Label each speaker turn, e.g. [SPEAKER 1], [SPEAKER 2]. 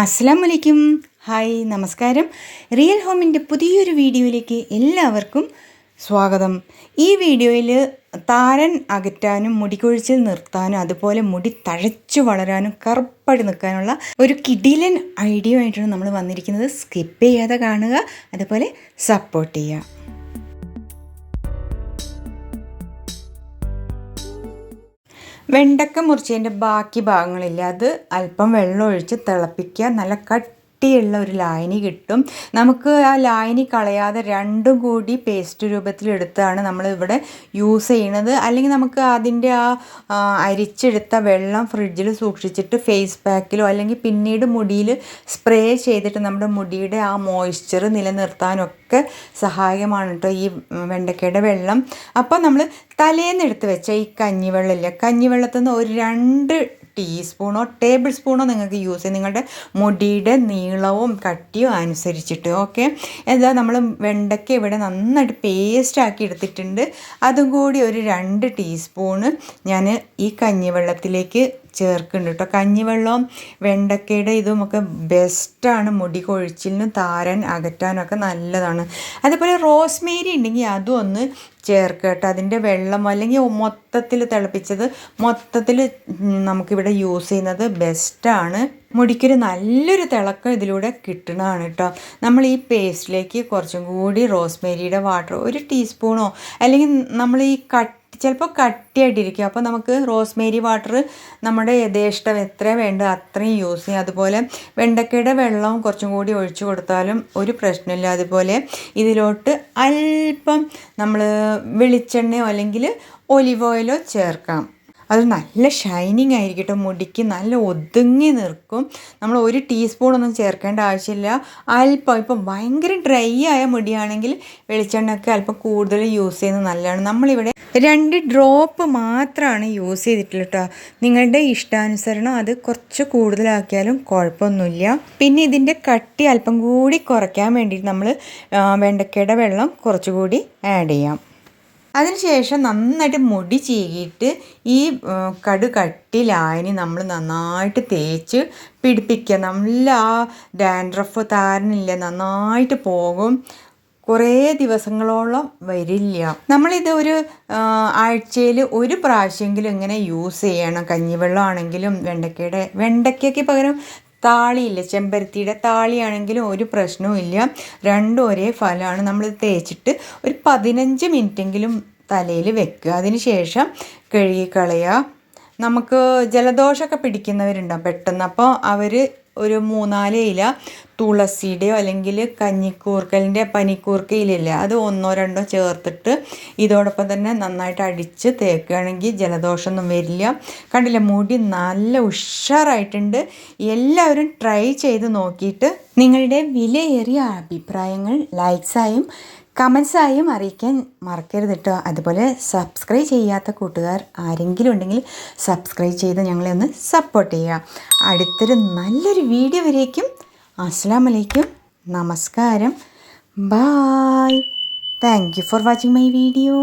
[SPEAKER 1] അസ്സാം വലൈക്കും ഹായ് നമസ്കാരം. റിയൽ ഹോമിന്റെ പുതിയൊരു വീഡിയോയിലേക്ക് എല്ലാവർക്കും സ്വാഗതം. ഈ വീഡിയോയിൽ താരൻ അകറ്റാനും മുടികൊഴിച്ചിൽ നിർത്താനും അതുപോലെ മുടി തഴച്ചു വളരാനും കറുപ്പടി നിൽക്കാനുള്ള ഒരു കിടിലൻ ഐഡിയ ആയിട്ടാണ് നമ്മൾ വന്നിരിക്കുന്നത്. സ്കിപ്പ് ചെയ്യാതെ കാണുക അതുപോലെ സപ്പോർട്ട് ചെയ്യുക. വെണ്ടക്ക മുറിച്ചതിന്റെ ബാക്കി ഭാഗങ്ങളില്ല അത് അല്പം വെള്ളം ഒഴിച്ച് തിളപ്പിക്കുക. നല്ല കട്ടിയുള്ള ഒരു ലായനി കിട്ടും. നമുക്ക് ആ ലായനി കളയാതെ രണ്ടും കൂടി പേസ്റ്റ് രൂപത്തിലെടുത്താണ് നമ്മൾ ഇവിടെ യൂസ് ചെയ്യണത്. അല്ലെങ്കിൽ നമുക്ക് അതിന്റെ ആ അരിച്ചെടുത്ത വെള്ളം ഫ്രിഡ്ജിൽ സൂക്ഷിച്ചിട്ട് ഫേസ് പാക്കിലോ അല്ലെങ്കിൽ പിന്നീട് മുടിയിൽ സ്പ്രേ ചെയ്തിട്ട് നമ്മുടെ മുടിയുടെ ആ മോയ്സ്ചർ നിലനിർത്താനൊക്കെ സഹായകമാണ് കേട്ടോ ഈ വെണ്ടക്കയുടെ വെള്ളം. അപ്പോൾ നമ്മൾ തലേന്ന് എടുത്ത് വെച്ച ഈ കഞ്ഞിവെള്ളമില്ല? കഞ്ഞിവെള്ളത്തിൽ നിന്ന് ഒരു രണ്ട് ടീസ്പൂണോ ടേബിൾ സ്പൂണോ നിങ്ങൾക്ക് യൂസ് ചെയ്യാം. നിങ്ങളുടെ മുടിയുടെ നീളവും കട്ടിയും അനുസരിച്ചിട്ട് ഓക്കെ? എന്താ നമ്മൾ വെണ്ടയ്ക്ക ഇവിടെ നന്നായിട്ട് പേസ്റ്റ് ആക്കി എടുത്തിട്ടുണ്ട്. അതും കൂടി ഒരു രണ്ട് ടീസ്പൂണ് ഞാൻ ഈ കഞ്ഞിവെള്ളത്തിലേക്ക് ചേർക്കുന്നുണ്ട് കേട്ടോ. കഞ്ഞിവെള്ളവും വെണ്ടക്കയുടെ ഇതുമൊക്കെ ബെസ്റ്റാണ് മുടി കൊഴിച്ചിലിനും താരൻ അകറ്റാനൊക്കെ നല്ലതാണ്. അതേപോലെ റോസ്മേരി ഉണ്ടെങ്കിൽ അതും ഒന്ന് ചേർക്കുക കേട്ടോ. അതിന്റെ വെള്ളം അല്ലെങ്കിൽ മൊത്തത്തിൽ തിളപ്പിച്ചത് മൊത്തത്തിൽ നമുക്കിവിടെ യൂസ് ചെയ്യുന്നത് ബെസ്റ്റാണ് മുടിക്കൊരു നല്ലൊരു തിളക്കം ഇതിലൂടെ കിട്ടണതാണ് കേട്ടോ. നമ്മൾ ഈ പേസ്റ്റിലേക്ക് കുറച്ചും കൂടി റോസ്മേരിയുടെ വാട്ടർ ഒരു ടീസ്പൂണോ അല്ലെങ്കിൽ നമ്മൾ ഈ കട്ട് ചിലപ്പോൾ കട്ടിയായിട്ടിരിക്കും. അപ്പോൾ നമുക്ക് റോസ്മേരി വാട്ടർ നമ്മുടെ യഥേഷ്ടം എത്ര വേണ്ട അത്രയും യൂസ് ചെയ്യാം. അതുപോലെ വെണ്ടക്കയുടെ വെള്ളം കുറച്ചും കൂടി ഒഴിച്ചു കൊടുത്താലും ഒരു പ്രശ്നമില്ല. അതുപോലെ ഇതിലോട്ട് അല്പം നമ്മൾ വെളിച്ചെണ്ണയോ അല്ലെങ്കിൽ ഒലിവ് ഓയിലോ ചേർക്കാം. അത് നല്ല ഷൈനിങ് ആയിരിക്കും കേട്ടോ മുടിക്ക് നല്ല ഒതുങ്ങി നിൽക്കും. നമ്മൾ ഒരു ടീസ്പൂണൊന്നും ചേർക്കേണ്ട ആവശ്യമില്ല. അല്പം ഇപ്പം ഭയങ്കര ഡ്രൈ ആയ മുടിയാണെങ്കിൽ വെളിച്ചെണ്ണയൊക്കെ അല്പം കൂടുതൽ യൂസ് ചെയ്യുന്നത് നല്ലതാണ്. നമ്മളിവിടെ രണ്ട് ഡ്രോപ്പ് മാത്രമാണ് യൂസ് ചെയ്തിട്ടുള്ളത് കേട്ടോ. നിങ്ങളുടെ ഇഷ്ടാനുസരണം അത് കുറച്ച് കൂടുതലാക്കിയാലും കുഴപ്പമൊന്നുമില്ല. പിന്നെ ഇതിന്റെ കട്ടി അല്പം കൂടി കുറയ്ക്കാൻ വേണ്ടിയിട്ട് നമ്മൾ വെണ്ടക്കയുടെ വെള്ളം കുറച്ചുകൂടി ആഡ് ചെയ്യാം. അതിനുശേഷം നന്നായിട്ട് മുടി ചീകിയിട്ട് ഈ കടു കട്ടി ലായനി നമ്മൾ നന്നായിട്ട് തേച്ച് പിടിപ്പിക്കുക. നല്ല ആ ഡാൻഡ്രഫ് താരനില്ല? നന്നായിട്ട് പോകും. കുറേ ദിവസങ്ങളോളം വരില്ല. നമ്മളിത് ഒരു ആഴ്ചയിൽ ഒരു പ്രാവശ്യമെങ്കിലും ഇങ്ങനെ യൂസ് ചെയ്യണം. കഞ്ഞിവെള്ളം ആണെങ്കിലും വെണ്ടയ്ക്കയുടെ വെണ്ടയ്ക്കയ്ക്ക് പകരം താളിയില്ല? ചെമ്പരത്തിയുടെ താളിയാണെങ്കിലും ഒരു പ്രശ്നവും ഇല്ല. രണ്ടും ഒരേ ഫലമാണ്. നമ്മൾ തേച്ചിട്ട് ഒരു പതിനഞ്ച് മിനിറ്റെങ്കിലും തലയിൽ വെക്കുക. അതിന് ശേഷം കഴുകിക്കളയുക നമുക്ക് ജലദോഷമൊക്കെ പിടിക്കുന്നവരുണ്ടാവും പെട്ടെന്ന്. അപ്പോൾ അവർ ഒരു മൂന്നാൽ ഇല തുളസിയുടെയോ അല്ലെങ്കിൽ കഞ്ഞിക്കൂർക്കലിന്റെ പനിക്കൂർക്കയിലില്ലേ അത് ഒന്നോ രണ്ടോ ചേർത്തിട്ട് ഇതോടൊപ്പം തന്നെ നന്നായിട്ട് അടിച്ച് തേക്കുകയാണെങ്കിൽ ജലദോഷമൊന്നും വരില്ല. കണ്ടില്ല മുടി നല്ല ഉഷാറായിട്ടുണ്ട്. എല്ലാവരും ട്രൈ ചെയ്ത് നോക്കിയിട്ട് നിങ്ങളുടെ വിലയേറിയ അഭിപ്രായങ്ങൾ ലൈക്സായും കമൻസായും അറിയിക്കാൻ മറക്കരുത് കേട്ടോ അതുപോലെ സബ്സ്ക്രൈബ് ചെയ്യാത്ത കൂട്ടുകാർ ആരെങ്കിലും ഉണ്ടെങ്കിൽ സബ്സ്ക്രൈബ് ചെയ്ത് ഞങ്ങളെ ഒന്ന് സപ്പോർട്ട് ചെയ്യുക. അടുത്തൊരു നല്ലൊരു വീഡിയോ വരേക്കും. അസ്സാം വലൈക്കും നമസ്കാരം. Bye thank you for watching my video